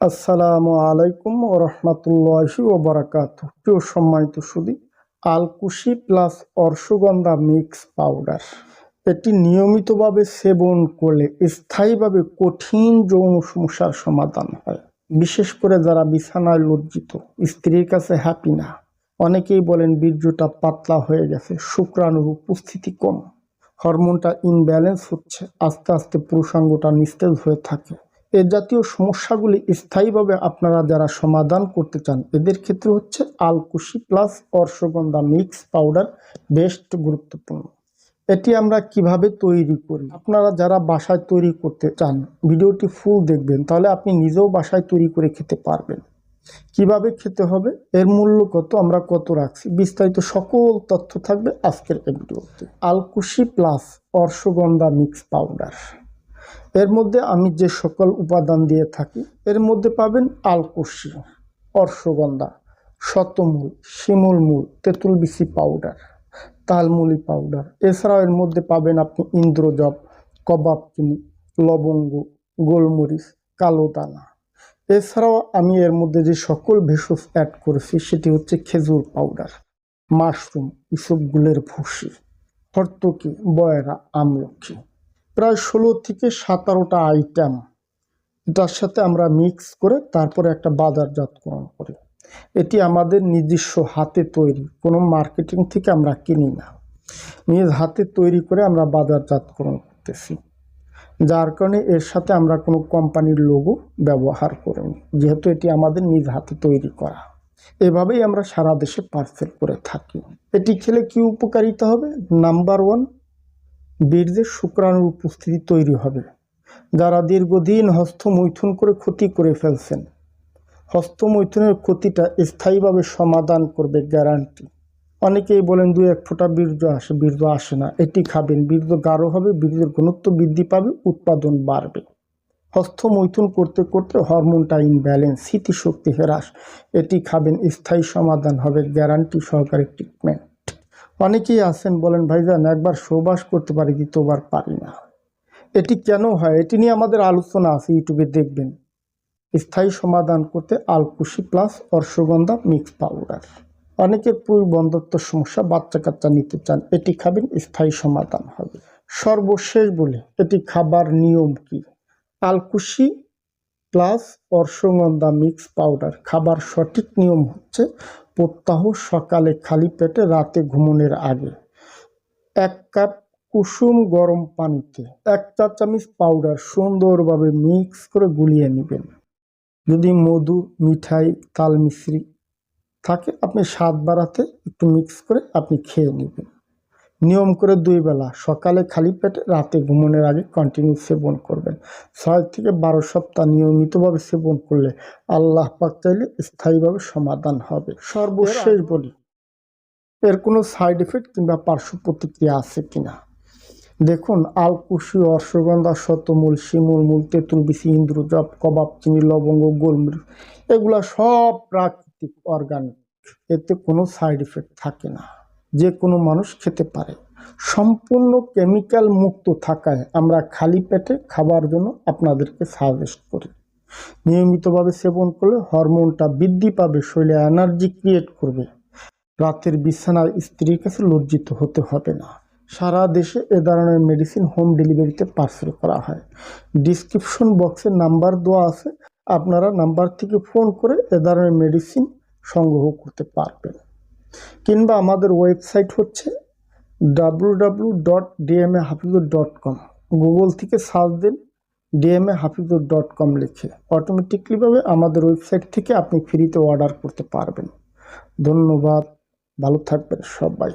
আসসালামু আলাইকুম ও রহমতুল্লাহি ও বারাকাত। প্রিয় সম্মানিত সুদী, আলকুশি প্লাস অর্শগন্ধা মিক্স পাউডার। এটি নিয়মিতভাবে সেবন করলে স্থায়ীভাবে কঠিন যৌন সমস্যার সমাধান হয়। বিশেষ করে যারা বিছানায় লজ্জিত, স্ত্রীর কাছে হ্যাপি না, অনেকেই বলেন বীর্যটা পাতলা হয়ে গেছে, শুক্রাণুর উপস্থিতি কম। হরমোনটা ইনব্যালেন্স হচ্ছে, আস্তে আস্তে পুরুষাঙ্গটা নিস্তেজ হয়ে থাকে। এ জাতীয় সমস্যাগুলি স্থায়ীভাবে আপনারা যারা সমাধান করতে চান, এদের ক্ষেত্রে হচ্ছে আলকুশি plus ashwagandha mix powder best গুরুত্বপূর্ণ। এটি আমরা কীভাবে তৈরি করি? আপনারা যারা বাসায় তৈরি করতে চান, ভিডিওটি ফুল দেখবেন, তাহলে আপনি নিজেও বাসায় তৈরি করে খেতে পারবেন। কীভাবে খেতে হবে? এর মূল্য কত? আমরা কত রাখছি? বিস্তারিত সকল তথ্য থাকবে আজকের এই ভিডিওতে। আলকুশি প্লাস অর্শগন্ধা মিক্স পাউডার। এর মধ্যে আমি যে সকল উপাদান দিয়ে থাকি, এর মধ্যে পাবেন আলকুশি অর্শগন্ধা, শতমূল, শিমুল মূল তেঁতুল বিচি পাউডার তালমুলি পাউডার এছাড়াও এর মধ্যে পাবেন আপনি ইন্দ্রজব, কবাব চিনি, লবঙ্গ, গোলমরিচ, কালো দানা। এছাড়াও আমি এর মধ্যে যে সকল ভেষজ অ্যাড করেছি, সেটি হচ্ছে খেজুর পাউডার মাশরুম ইসবগুলের ভুসি, হর্তকি, বয়রা, আমলকি। প্রায় ষোলো থেকে সতেরোটা আইটেম এটার সাথে আমরা মিক্স করে তারপরে একটা বাজারজাতকরণ করি। এটি আমাদের নিজস্ব হাতে তৈরি, কোনো মার্কেটিং থেকে আমরা কিনি না। নিজ হাতে তৈরি করে আমরা বাজারজাতকরণ করতেছি। যার কারণে এর সাথে আমরা কোনো কোম্পানির লোগো ব্যবহার করিনি, যেহেতু এটি আমাদের নিজ হাতে তৈরি করা। এভাবেই আমরা সারা দেশে পার্সেল করে থাকি। এটি খেলে কি উপকারিতা হবে? নাম্বার ওয়ান বীর্যের শুক্রাণুর উপস্থিতি তৈরি হবে, যারা দীর্ঘদিন হস্তমৈথুন করে ক্ষতি করে ফেলছেন। হস্তমৈথুনের ক্ষতিটা স্থায়ীভাবে সমাধান করবে গ্যারান্টি। অনেকেই বলেন দু এক ফোঁটা বীর্য আসে বীর্য আসে না। এটি খাবেন, বীর্য গাঢ় হবে, বীর্যের ঘনত্ব বৃদ্ধি পাবে, উৎপাদন বাড়বে। হস্তমৈথুন করতে করতে হরমোনটা ইনব্যালেন্স স্মৃতিশক্তি হ্রাস। এটি খাবেন, স্থায়ী সমাধান হবে, গ্যারান্টি সহকারে ট্রিটমেন্ট। অনেকেই আছেন বলেন, ভাইজান, একবার সৌবাস করতে পারি দ্বিতীয়বার পারি না? এটি কেন হয়? এটি নিয়ে আমাদের আলোচনা আছে, ইউটিউবে দেখবেন। স্থায়ী সমাধান করতে আলকুশি প্লাস অর্শগন্ধা মিক্স পাউডার। অনেকের বন্ধত্ব সমস্যা বাচ্চা কাচ্চা নিতে চান, এটি খাবেন, স্থায়ী সমাধান হবে। সর্বশেষ বলে, এটি খাবার নিয়ম কি? আলকুশি প্লাস অর্শগন্ধা মিক্স পাউডার খাবার সঠিক নিয়ম হচ্ছে প্রত্যাহ সকালে খালি পেটে, রাতে ঘুমনের আগে। এক কাপ কুসুম গরম পানিতে, এক চা, চামচ পাউডার সুন্দরভাবে মিক্স করে গুলিয়ে নেবেন। যদি মধু, মিঠাই তাল মিশ্রি থাকে, আপনি স্বাদ বাড়াতে একটু মিক্স করে আপনি খেয়ে নেবেন। নিয়ম করে দুই বেলা সকালে খালি পেটে রাতে ঘুমনের আগে কন্টিনিউ সেবন করবেন। ছয় থেকে বারো সপ্তাহ নিয়মিতভাবে সেবন করলে আল্লাহ পাক চাইলে স্থায়ীভাবে সমাধান হবে। সর্বশেষ বলি এর কোনো সাইড এফেক্ট কিংবা পার্শ্ব প্রতিক্রিয়া আছে কিনা? দেখুন আলকুশি অশ্বগন্ধা শতমূল শিমুল মূল তেঁতুল বিচি ইন্দ্রজব কবাব চিনি লবঙ্গ গোলমরিচ এগুলা সব প্রাকৃতিক অর্গানিক এতে কোনো সাইড এফেক্ট থাকে না। যে কোনো মানুষ খেতে পারে। সম্পূর্ণ কেমিক্যাল মুক্ত থাকায় আমরা খালি পেটে খাবার জন্য আপনাদেরকে সাজেস্ট করি। নিয়মিতভাবে সেবন করলে হরমোনটা বৃদ্ধি পাবে, শরীরে এনার্জি ক্রিয়েট করবে। রাতের বিছানায় স্ত্রীর কাছে লজ্জিত হতে হবে না। সারা দেশে এ ধরনের মেডিসিন হোম ডেলিভারিতে পার্সেল করা হয়। ডিসক্রিপশন বক্সে নাম্বার দেওয়া আছে। আপনারা নাম্বার থেকে ফোন করে এ ধরনের মেডিসিন সংগ্রহ করতে পারবেন। কিংবা আমাদের ওয়েবসাইট হচ্ছে W W dot DMA Hafizur dot com Google থেকে সার্চ দিন ডিএমএ হাফিজুর ডট কম লিখে। অটোমেটিকলিভাবে আমাদের ওয়েবসাইট থেকে আপনি ফ্রিতে অর্ডার করতে পারবেন। ধন্যবাদ। ভালো থাকবেন সবাই।